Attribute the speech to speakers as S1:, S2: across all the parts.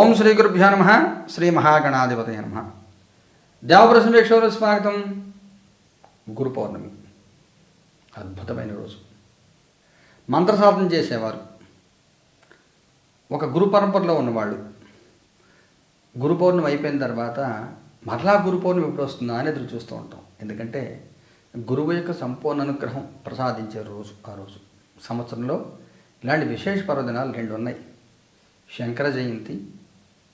S1: ఓం శ్రీ గురుభ్యో నమ శ్రీ మహాగణాధిపతయ నమ. దేవప్రసం వీక్షకులు స్వాగతం. గురు పౌర్ణమి అద్భుతమైన రోజు. మంత్రసాధన చేసేవారు. ఒక గురు పరంపరలో ఉన్నవాళ్ళు. గురు పౌర్ణమి అయిపోయిన తర్వాత మరలా గురు పౌర్ణమి ఎప్పుడు వస్తుందా అని ఎదురు చూస్తూ ఉంటాం. ఎందుకంటే గురువు యొక్క సంపూర్ణ అనుగ్రహం ప్రసాదించే రోజు ఆ రోజు. సంవత్సరంలో ఇలాంటి విశేష పర్వదినాలు రెండు ఉన్నాయి శంకర జయంతి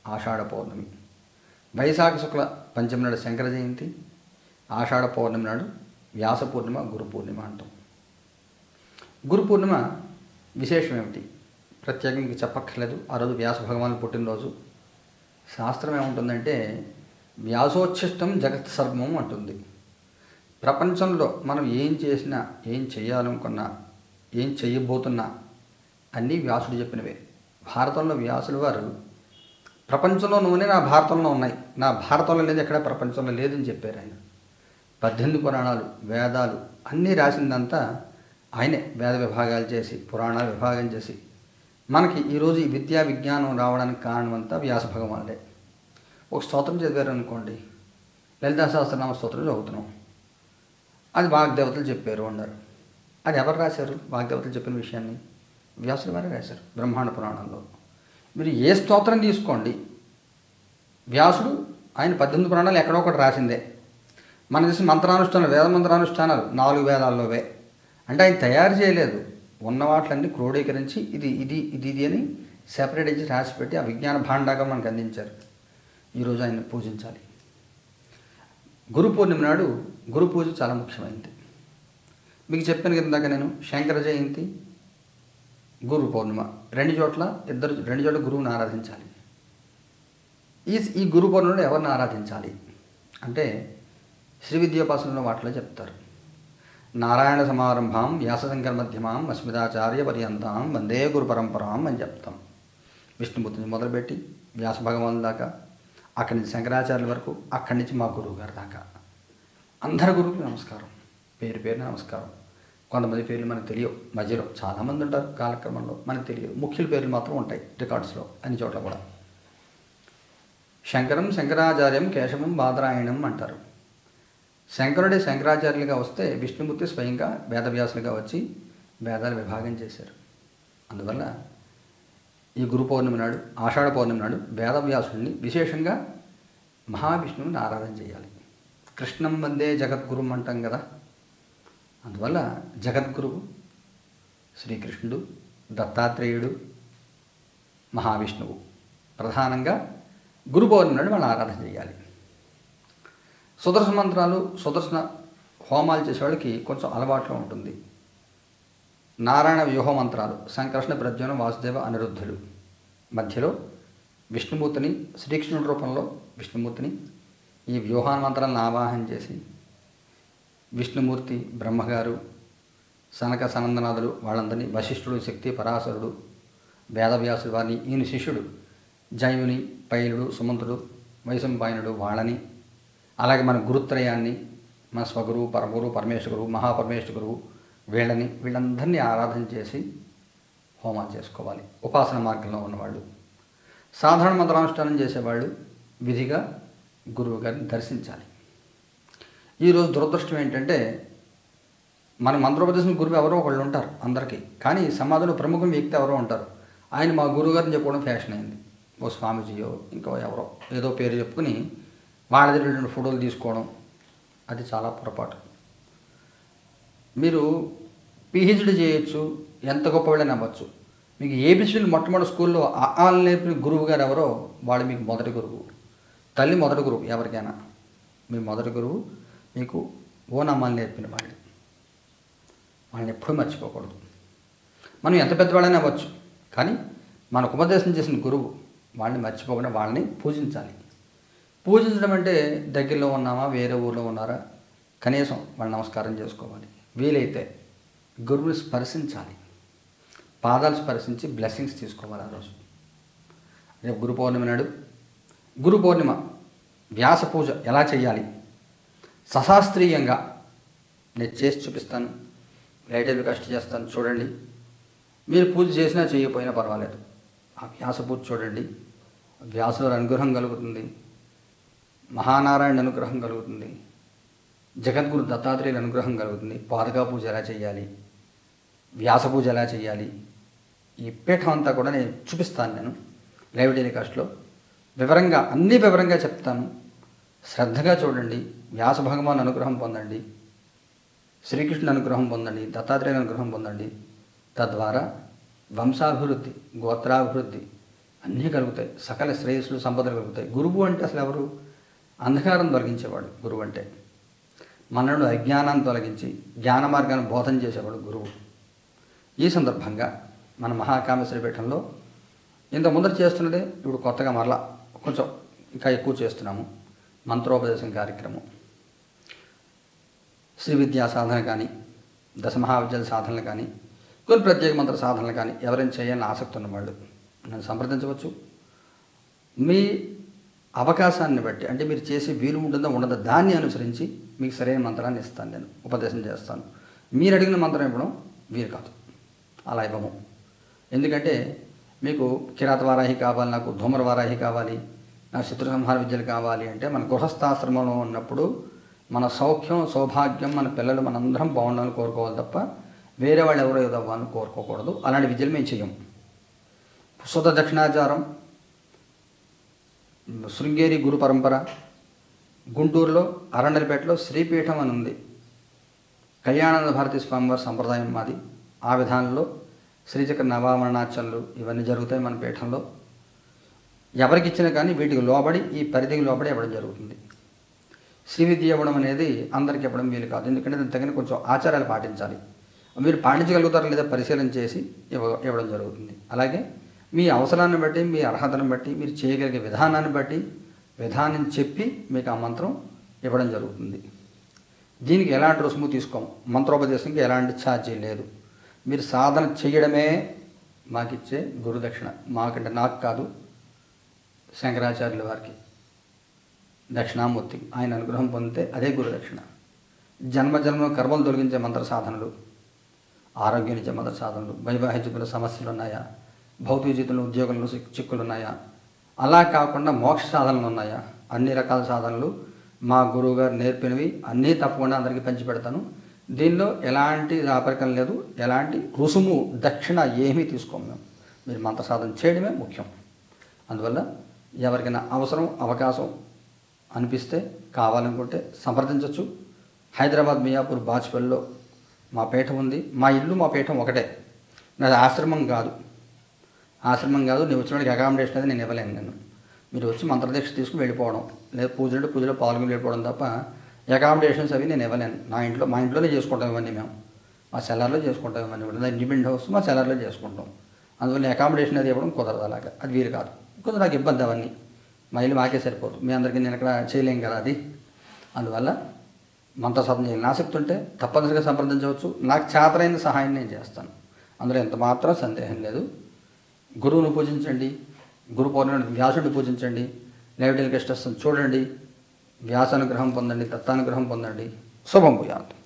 S1: ఆషాఢ పౌర్ణమి. వైశాఖ శుక్ల పంచమి నాడు శంకర జయంతి ఆషాఢ పౌర్ణమి నాడు వ్యాస పూర్ణిమ గురు పూర్ణిమ అంటాం. గురు పూర్ణిమ విశేషం ఏమిటి ప్రత్యేకంగా చెప్పక్కర్లేదు. ఆ రోజు వ్యాస భగవాన్ పుట్టినరోజు. శాస్త్రం ఏముంటుందంటే వ్యాసోచ్ఛిష్టం జగత్ సర్వం అంటుంది. ప్రపంచంలో మనం ఏం చేసినా ఏం చేయాలనుకున్నా ఏం చేయబోతున్నా అన్నీ వ్యాసుడు చెప్పినవే. భారతంలో వ్యాసుల వారు ప్రపంచంలో నువ్వునే నా భారతంలో ఉన్నాయి. నా భారతంలో లేదు ఎక్కడ ప్రపంచంలో లేదని చెప్పారు ఆయన. పద్దెనిమిది పురాణాలు వేదాలు అన్నీ రాసిందంతా ఆయనే. వేద విభాగాలు చేసి పురాణ విభాగం చేసి. మనకి ఈరోజు ఈ విద్యా విజ్ఞానం రావడానికి కారణం అంతా వ్యాస భగవానుడే. ఒక స్తోత్రం చదివారు అనుకోండి. లలితా సహస్రనామ స్తోత్రం చదువుతున్నాం. అది వాగ్దేవతలు చెప్పారు అన్నారు. అది ఎవరు రాశారు? వాగ్దేవతలు చెప్పిన విషయాన్ని వ్యాసుల వారే రాశారు. బ్రహ్మాండ పురాణంలో. మీరు ఏ స్తోత్రం తీసుకోండి వ్యాసుడు ఆయన పద్దెనిమిది పురాణాలు ఎక్కడో ఒకటి రాసిందే. మన చేసిన మంత్రానుష్ఠానాలు వేద మంత్రానుష్ఠానాలు నాలుగు వేదాల్లోవే. అంటే ఆయన తయారు చేయలేదు. ఉన్న వాటిలన్నీ క్రోడీకరించి ఇది ఇది ఇది ఇది అని సెపరేట్ ఇచ్చి రాసి పెట్టి ఆ విజ్ఞాన భాండాగా మనకు అందించారు. ఈరోజు ఆయన పూజించాలి. గురు పూర్ణిమ నాడు గురు పూజ చాలా ముఖ్యమైనది. మీకు చెప్పాను కదా ఇందాక నేను శంకర జయంతి గురు పౌర్ణిమ. రెండు చోట్ల ఇద్దరు రెండు చోట్ల గురువుని ఆరాధించాలి. ఈ ఈ గురు పౌర్ణమిలో ఎవరిని ఆరాధించాలి? అంటే శ్రీ విద్యోపాసనలో వాటిలో చెప్తారు. నారాయణ సమారంభాం వ్యాసశంకర మధ్యమాం అస్మితాచార్య పర్యంతం వందే గురు పరంపరాం అని చెప్తాం. విష్ణుమూర్తిని మొదలుపెట్టి వ్యాస భగవాన్ దాకా అక్కడి నుంచి శంకరాచార్యుల వరకు అక్కడి నుంచి మా గురువు గారి దాకా. అందరి గురువుకి నమస్కారం. పేరు పేరు నమస్కారం. కొంతమంది పేర్లు మనకు తెలియవు. మధ్యలో చాలామంది ఉంటారు కాలక్రమంలో. మనకు తెలియదు. ముఖ్యుల పేర్లు మాత్రం ఉంటాయి రికార్డ్స్లో అన్ని చోట్ల కూడా. శంకరం శంకరాచార్యం కేశవం బాదరాయణం అంటారు. శంకరుడే శంకరాచార్యులుగా వస్తే విష్ణుమూర్తి స్వయంగా వేదవ్యాసులుగా వచ్చి వేదాలు విభాగం చేశారు. అందువల్ల ఈ గురు పౌర్ణమి నాడు ఆషాఢ పౌర్ణమి నాడు వేదవ్యాసుడిని విశేషంగా మహావిష్ణువుని ఆరాధన చేయాలి. కృష్ణం వందే జగద్గురుం అంటాం కదా. అందువల్ల జగద్గురువు శ్రీకృష్ణుడు దత్తాత్రేయుడు మహావిష్ణువు ప్రధానంగా గురు పౌర్ణమి మనం ఆరాధన చేయాలి. సుదర్శన మంత్రాలు సుదర్శన హోమాలు చేసేవాళ్ళకి కొంచెం అలవాట్లో ఉంటుంది. నారాయణ వ్యూహ మంత్రాలు సంకర్షణ ప్రజ్ఞన వాసుదేవ అనిరుద్ధులు మధ్యలో విష్ణుమూర్తిని శ్రీకృష్ణుడి రూపంలో విష్ణుమూర్తిని ఈ వ్యూహాన మంత్రాలను ఆవాహన చేసి విష్ణుమూర్తి బ్రహ్మగారు సనక సనందనాథుడు వాళ్ళందరినీ వశిష్ఠుడు శక్తి పరాశరుడు వేదవ్యాసుడు వారిని ఈయన శిష్యుడు జైముని పైలుడు సుమంతుడు వైశంపాయనుడు వాళ్ళని అలాగే మన గురుత్రయాన్ని మన స్వగురువు పరగురువు పరమేశ్వర గురువు మహాపరమేశ్వర గురువు వీళ్ళని వీళ్ళందరినీ ఆరాధన చేసి హోమాలు చేసుకోవాలి. ఉపాసన మార్గంలో ఉన్నవాళ్ళు. సాధారణ మంత్రానుష్ఠానం చేసేవాళ్ళు విధిగా గురువు గారిని దర్శించాలి. ఈరోజు దురదృష్టం ఏంటంటే మన మంత్రోపదేశం గురువు ఎవరో ఒకళ్ళు ఉంటారు అందరికీ. కానీ సమాజంలో ప్రముఖ వ్యక్తి ఎవరో ఉంటారు. ఆయన మా గురువుగారిని చెప్పుకోవడం ఫ్యాషన్ అయింది. ఓ స్వామీజీయో ఇంకో ఎవరో ఏదో పేరు చెప్పుకుని వాళ్ళ దగ్గర రెండు ఫోటోలు తీసుకోవడం అది చాలా పొరపాటు. మీరు పిహెచ్డి చేయొచ్చు ఎంత గొప్ప వెళ్ళని అవ్వచ్చు. మీకు ఏబిసిలు మొట్టమొదటి స్కూల్లో ఆలు నేర్పిన గురువు గారు ఎవరో వాళ్ళు మీకు మొదటి గురువు. తల్లి మొదటి గురువు ఎవరికైనా. మీ మొదటి గురువు మీకు ఓనమ్మని నేర్పిన వాళ్ళు వాళ్ళని ఎప్పుడూ మర్చిపోకూడదు. మనం ఎంత పెద్దవాళ్ళైనా అవ్వచ్చు కానీ మనకు ఉపదేశం చేసిన గురువు వాళ్ళని మర్చిపోకుండా వాళ్ళని పూజించాలి. పూజించడం అంటే దగ్గరలో ఉన్నామా వేరే ఊర్లో ఉన్నారా? కనీసం వాళ్ళు నమస్కారం చేసుకోవాలి. వీలైతే గురువుని స్పర్శించాలి. పాదాలు స్పర్శించి బ్లెస్సింగ్స్ తీసుకోవాలి ఆ రోజు. రేపు గురు పౌర్ణమి నాడు గురు పౌర్ణిమ వ్యాస పూజ ఎలా చేయాలి? సశాస్త్రీయంగా నేను చేసి చూపిస్తాను. లైట్ కష్ట చేస్తాను. చూడండి. మీరు పూజ చేసినా చేయకపోయినా పర్వాలేదు. ఆ వ్యాస పూజ చూడండి. వ్యాసుల అనుగ్రహం కలుగుతుంది. మహానారాయణ అనుగ్రహం కలుగుతుంది. జగద్గురు దత్తాత్రేయుల అనుగ్రహం కలుగుతుంది. పాదకా పూజ ఎలా చేయాలి? వ్యాస పూజ ఎలా చేయాలి? ఈ పీఠం అంతా కూడా నేను చూపిస్తాను నేను. లైవ్ టెలికాస్ట్లో వివరంగా అన్ని వివరంగా చెప్తాను. శ్రద్ధగా చూడండి వ్యాస భగవాన్ అనుగ్రహం పొందండి శ్రీకృష్ణుని అనుగ్రహం పొందండి దత్తాత్రేయుని అనుగ్రహం పొందండి. తద్వారా వంశాభివృద్ధి గోత్రాభివృద్ధి అన్నీ కలుగుతాయి. సకల శ్రేయస్సులు సంపదలు కలుగుతాయి. గురువు అంటే అసలు ఎవరు? అంధకారం తొలగించేవాడు గురువు అంటే. మనను అజ్ఞానాన్ని తొలగించి జ్ఞాన మార్గాన్ని బోధన చేసేవాడు గురువు. ఈ సందర్భంగా మన మహాకామేశ్వరి పీఠంలో ఇంత ముందర చేస్తున్నదే ఇప్పుడు కొత్తగా మరలా కొంచెం ఇంకా ఎక్కువ చేస్తున్నాము. మంత్రోపదేశం కార్యక్రమం. శ్రీ విద్యా సాధన కానీ దశ మహావిద్యాల సాధనలు కానీ కొన్ని ప్రత్యేక మంత్ర సాధనలు కానీ ఎవరైనా చేయాలని ఆసక్తి ఉన్నవాళ్ళు నన్ను సంప్రదించవచ్చు. మీ అవకాశాన్ని బట్టి అంటే మీరు చేసే వీలు ఉంటుందో ఉండదో దాన్ని అనుసరించి మీకు సరైన మంత్రాన్ని ఇస్తాను నేను ఉపదేశం చేస్తాను. మీరు అడిగిన మంత్రం ఇవ్వడం వీలు కాదు. అలా ఇవ్వము. ఎందుకంటే మీకు కిరాత వారాహి కావాలి నాకు ధూమర వారాహి కావాలి శత్రు సంహార విద్యలు కావాలి అంటే మన గృహస్థాశ్రమంలో ఉన్నప్పుడు మన సౌఖ్యం సౌభాగ్యం మన పిల్లలు మనందరం బాగుండాలని కోరుకోవాలి తప్ప వేరే వాళ్ళు ఎవరో ఏదవ్వాలని కోరుకోకూడదు. అలాంటి విద్యలు మేము చెయ్యం. శుద్ధ దక్షిణాచారం శృంగేరి గురు పరంపర గుంటూరులో అరండలపేటలో శ్రీపీఠం అని ఉంది. కళ్యాణానంద భారతి స్వామివారి సంప్రదాయం మాది. ఆ విధానంలో శ్రీచక్ర నవామరణాచనలు ఇవన్నీ జరుగుతాయి మన పీఠంలో. ఎవరికి ఇచ్చినా కానీ వీటికి లోబడి ఈ పరిధికి లోబడి ఇవ్వడం జరుగుతుంది. శ్రీ విద్య ఇవ్వడం అనేది అందరికి ఇవ్వడం వీలు కాదు. ఎందుకంటే దాని తగిన కొంచెం ఆచారాలు పాటించాలి. మీరు పాటించగలుగుతారా లేదా పరిశీలన చేసి ఇవ్వ ఇవ్వడం జరుగుతుంది. అలాగే మీ అవసరాన్ని బట్టి మీ అర్హతను బట్టి మీరు చేయగలిగే విధానాన్ని బట్టి విధానం చెప్పి మీకు ఆ మంత్రం ఇవ్వడం జరుగుతుంది. దీనికి ఎలాంటి రుసుము తీసుకోము మంత్రోపదేశంకి ఎలాంటి ఛార్జీ లేదు. మీరు సాధన చేయడమే మాకిచ్చే గురుదక్షిణ. మాకంటే నాకు కాదు శంకరాచార్యుల వారికి దక్షిణామూర్తి. ఆయన అనుగ్రహం పొందితే అదే గురుదక్షిణ జన్మ జన్మ కర్మలు తొలగించే మంత్ర సాధనలు ఆరోగ్యం ఇచ్చే మంత్ర సాధనలు వైవాహిక జీవితంలో సమస్యలు ఉన్నాయా? భౌతిక జీవితంలో ఉద్యోగంలో చిక్కులు ఉన్నాయా? అలా కాకుండా మోక్ష సాధనలు ఉన్నాయా? అన్ని రకాల సాధనలు మా గురువు గారు నేర్పినవి అన్నీ తప్పకుండా అందరికీ పంచిపెడతాను దీనిలో ఎలాంటి రాపరికం లేదు. ఎలాంటి రుసుము దక్షిణ ఏమీ తీసుకోము మేము. మీరు మంత్ర సాధన చేయడమే ముఖ్యం. అందువల్ల ఎవరికైనా అవసరం అవకాశం అనిపిస్తే కావాలనుకుంటే సంప్రదించవచ్చు హైదరాబాద్ మియాపూర్ బాజ్పల్లిలో మా పీఠం ఉంది. మా ఇల్లు మా పీఠం ఒకటే. నాది ఆశ్రమం కాదు. ఆశ్రమం కాదు నేను వచ్చినడికి అకామిడేషన్ అది నేను ఇవ్వలేను నేను. మీరు వచ్చి మంత్రదీక్ష తీసుకుని వెళ్ళిపోవడం లేదా పూజలు పూజలో పాల్గొని వెళ్ళిపోవడం తప్ప అకామిడేషన్స్ అవి నేను ఇవ్వలేను. నా ఇంట్లో మా ఇంట్లోనే చేసుకుంటాం ఇవన్నీ మేము. మా సెల్లర్లో చేసుకుంటాం ఇవన్నీ కూడా. ఇండిపెండెంట్ హౌస్ మా సెల్లర్లో చేసుకుంటాం. అందువల్ల అకామిడేషన్ అది ఇవ్వడం కుదరదు అలాగా. అది వీలు కాదు. కొంచెం నాకు ఇబ్బంది అవన్నీ. మా ఇల్లు మాకే సరిపోదు. మీ అందరికీ నేను ఇక్కడ చేయలేం కదా అది. అందువల్ల మంత్ర సాధన చేయాలని ఆసక్తి ఉంటే తప్పనిసరిగా సంప్రదించవచ్చు. నాకు చేతనైన సహాయం నేను చేస్తాను. అందులో ఎంత మాత్రం సందేహం లేదు. గురువును పూజించండి. గురు పౌర్ణమి వ్యాసుడిని పూజించండి. లైవ్ టెలికాస్ట్ చూడండి. వ్యాసానుగ్రహం పొందండి. దత్తానుగ్రహం పొందండి. శుభం భూయాత్.